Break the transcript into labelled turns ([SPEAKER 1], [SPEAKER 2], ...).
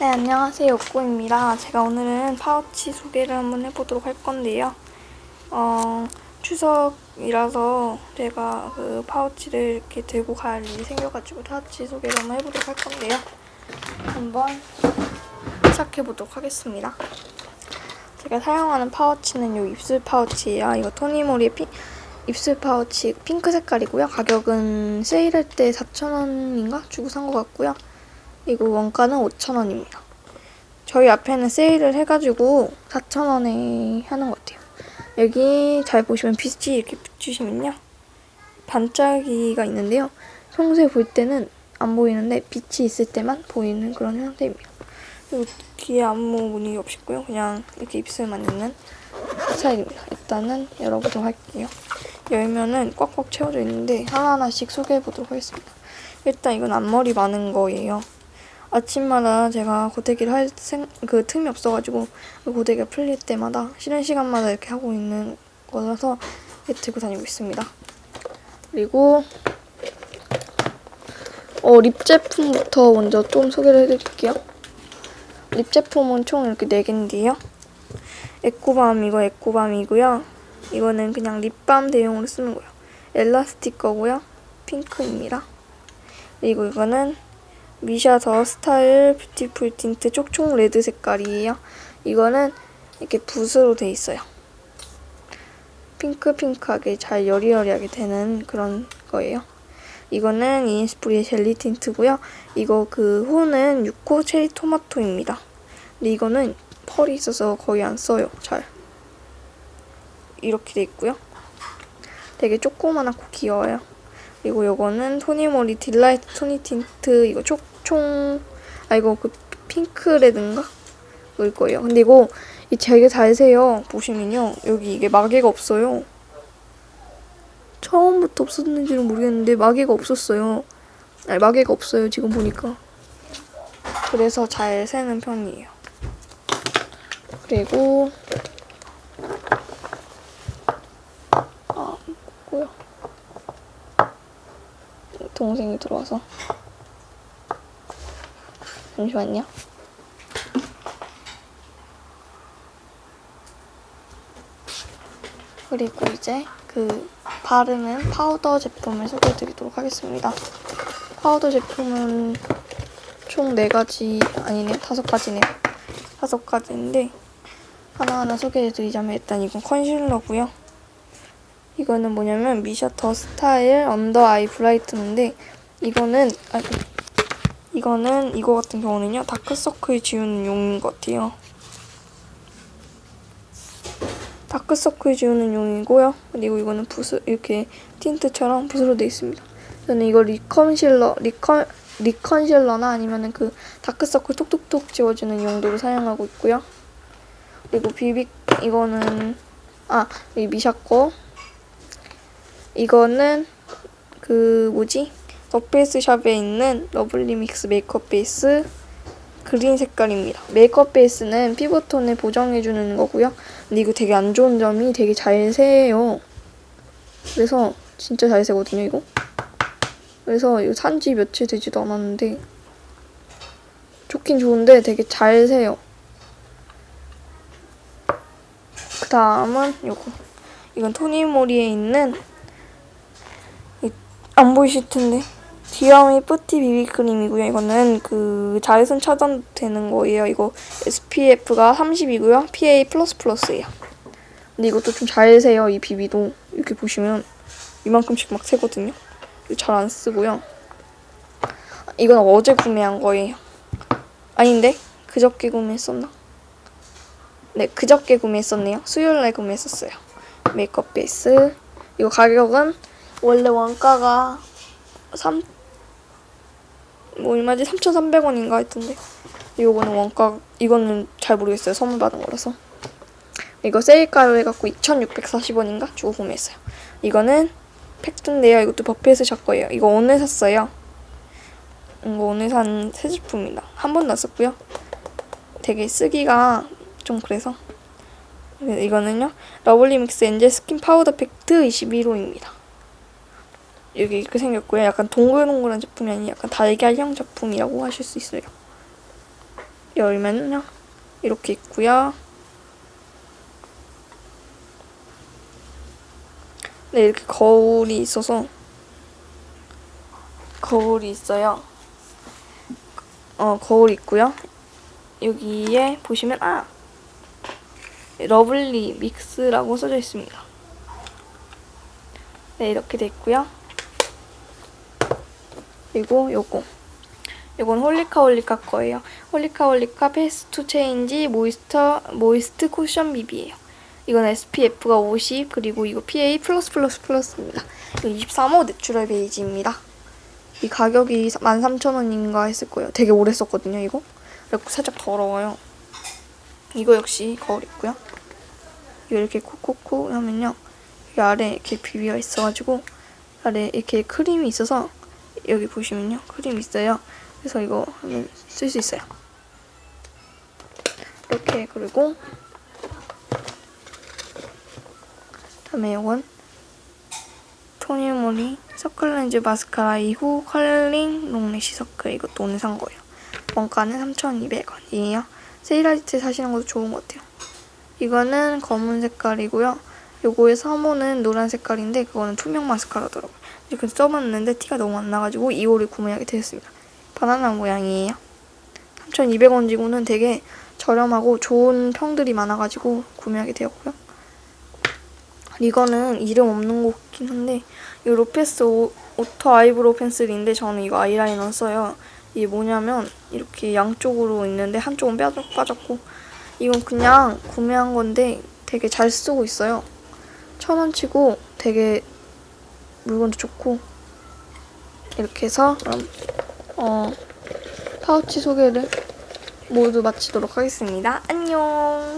[SPEAKER 1] 네, 안녕하세요. 옥구입니다. 제가 오늘은 파우치 소개를 한번 해보도록 할 건데요. 어, 추석이라서 제가 그 파우치를 이렇게 들고 갈 일이 생겨가지고 파우치 소개를 한번 해보도록 할 건데요. 한번 시작해보도록 하겠습니다. 제가 사용하는 파우치는 이 입술 파우치예요. 이거 토니모리의 피, 입술 파우치 핑크 색깔이고요. 가격은 세일할 때 4,000원인가 주고 산 것 같고요. 이거 원가는 5,000원입니다. 저희 앞에는 세일을 해가지고 4,000원에 하는 것 같아요. 여기 잘 보시면 빛이 이렇게 붙이시면요. 반짝이가 있는데요. 평소에 볼 때는 안 보이는데 빛이 있을 때만 보이는 그런 형태입니다. 그리고 귀에 아무 무늬 없이고요. 그냥 이렇게 입술만 있는 스타일입니다. 일단은 열어보도록 할게요. 열면은 꽉꽉 채워져 있는데 하나하나씩 소개해보도록 하겠습니다. 일단 이건 앞머리 많은 거예요. 아침마다 제가 고데기를 할 생, 그 틈이 없어가지고 그 고데기가 풀릴 때마다 쉬는 시간마다 이렇게 하고 있는 거라서 들고 다니고 있습니다. 그리고 어, 립 제품부터 먼저 좀 소개를 해드릴게요. 립 제품은 총 이렇게 4개인데요. 에코밤 이거 에코밤이고요. 이거는 그냥 립밤 대용으로 쓰는 거예요. 엘라스틱 거고요. 핑크입니다. 그리고 이거는 미샤 더 스타일 뷰티풀 틴트 쪽총 레드 색깔이에요. 이거는 이렇게 붓으로 돼 있어요. 핑크핑크하게 잘 여리여리하게 되는 그런 거예요. 이거는 이니스프리의 젤리 틴트고요. 이거 그 호는 6호 체리 토마토입니다. 근데 이거는 펄이 있어서 거의 안 써요. 잘. 이렇게 돼 있고요. 되게 조그만하고 귀여워요. 그리고 요거는 토니모리 딜라이트 토니 틴트 이거 촉총 아 이거 그 핑크레드인가? 그럴 거예요. 근데 이거 이 되게 잘 세요. 보시면요. 여기 이게 마개가 없어요. 처음부터 없었는지는 모르겠는데 마개가 없었어요. 아니 마개가 없어요. 지금 보니까. 그래서 잘 새는 편이에요. 그리고 아 뭐고요? 동생이 들어와서 잠시만요. 그리고 이제 그 바르는 파우더 제품을 소개해드리도록 하겠습니다. 파우더 제품은 총 4가지, 아니네, 5가지네요. 5가지인데 하나하나 소개해드리자면 일단 이건 컨실러고요. 이거는 뭐냐면 더 스타일 언더 아이 브라이트인데 이거는 아 이거는 이거 같은 경우는요 다크서클 지우는 용인 것 같아요. 다크서클 지우는 용이고요. 그리고 이거는 붓 이렇게 틴트처럼 붓으로 되어 있습니다. 저는 이거 리컨실러 리컨 리컨실러나 아니면은 그 다크서클 톡톡톡 지워주는 용도로 사용하고 있고요. 그리고 비비 이거는 아이 미샤 거 이거는 그 뭐지? 더페이스 샵에 있는 러블리 믹스 메이크업 베이스 그린 색깔입니다. 메이크업 베이스는 피부톤을 보정해주는 거고요. 근데 이거 되게 안 좋은 점이 되게 잘 새요. 그래서 진짜 잘 새거든요, 이거. 그래서 이거 산지 며칠 되지도 않았는데 좋긴 좋은데 되게 잘 새요. 그 다음은 이거. 이건 토니모리에 있는 안 보이실 텐데. 디아미 뿌티 비비크림이고요. 이거는 그 자외선 차단되는 거예요. 이거 SPF가 30이고요. PA++예요. 근데 이것도 좀 잘 새요. 이 비비도 이렇게 보시면 이만큼씩 막 새거든요. 잘 안 쓰고요. 이건 어제 구매한 거예요. 아닌데 그저께 구매했었나? 네, 그저께 구매했었네요. 수요일 날 구매했었어요. 메이크업 베이스. 이거 가격은 원래 원가가 3, 뭐 얼마지? 3,300원인가 했던데. 이거는 원가, 이거는 잘 모르겠어요. 선물 받은 거라서. 이거 세일가로 해갖고 2,640원인가 주고 구매했어요. 이거는 팩트인데요. 이것도 버피에서 살 거예요. 이거 오늘 샀어요. 이거 오늘 산 새 제품입니다. 한 번도 안 썼고요. 되게 쓰기가 좀 그래서. 네, 이거는요. 러블리 믹스 엔젤 스킨 파우더 팩트 21호입니다. 여기 이렇게 생겼고요. 약간 동글동글한 제품이 아닌 약간 달걀형 제품이라고 하실 수 있어요. 열면요 이렇게 있고요. 네 이렇게 거울이 있어서 거울이 있어요. 어 거울 있고요. 여기에 보시면 아 러블리 믹스라고 써져 있습니다. 네 이렇게 돼 있고요. 그리고 요거 이건 홀리카 홀리카 거예요. 홀리카 홀리카 페이스 투 체인지 모이스터 모이스트 쿠션 비비예요. 이건 SPF가 50 그리고 이거 PA 플러스 플러스 플러스입니다. 이거 23호 내추럴 베이지입니다. 이 가격이 13,000원인가 했을 거예요. 되게 오래 썼거든요, 이거. 그리고 살짝 더러워요. 이거 역시 거울 있고요. 이거 이렇게 콕콕콕 하면요. 여기 아래 이렇게 비비가 있어가지고 아래 이렇게 크림이 있어서 여기 보시면요. 크림 있어요. 그래서 이거 쓸수 있어요. 이렇게 그리고 다음에 이건 토니모리 서클렌즈 마스카라 이후 컬링 롱래쉬 서클 이것도 오늘 산 거예요. 원가는 3,200원이에요. 세일할 때 사시는 것도 좋은 것 같아요. 이거는 검은 색깔이고요. 요거의 3호는 노란 색깔인데 그거는 투명 마스카라더라고요. 이렇게 써봤는데 티가 너무 안 나가지고 2호를 구매하게 되었습니다. 바나나 모양이에요. 3,200원 지고는 되게 저렴하고 좋은 평들이 많아가지고 구매하게 되었고요. 이거는 이름 없는 것 같긴 한데 이 로페스 오, 오토 아이브로우 펜슬인데 저는 이거 아이라이너 써요. 이게 뭐냐면 이렇게 양쪽으로 있는데 한쪽은 빠졌, 빠졌고 이건 그냥 구매한 건데 되게 잘 쓰고 있어요. 천 원치고 되게 물건도 좋고 이렇게 해서 그럼 어 파우치 소개를 모두 마치도록 하겠습니다. 안녕.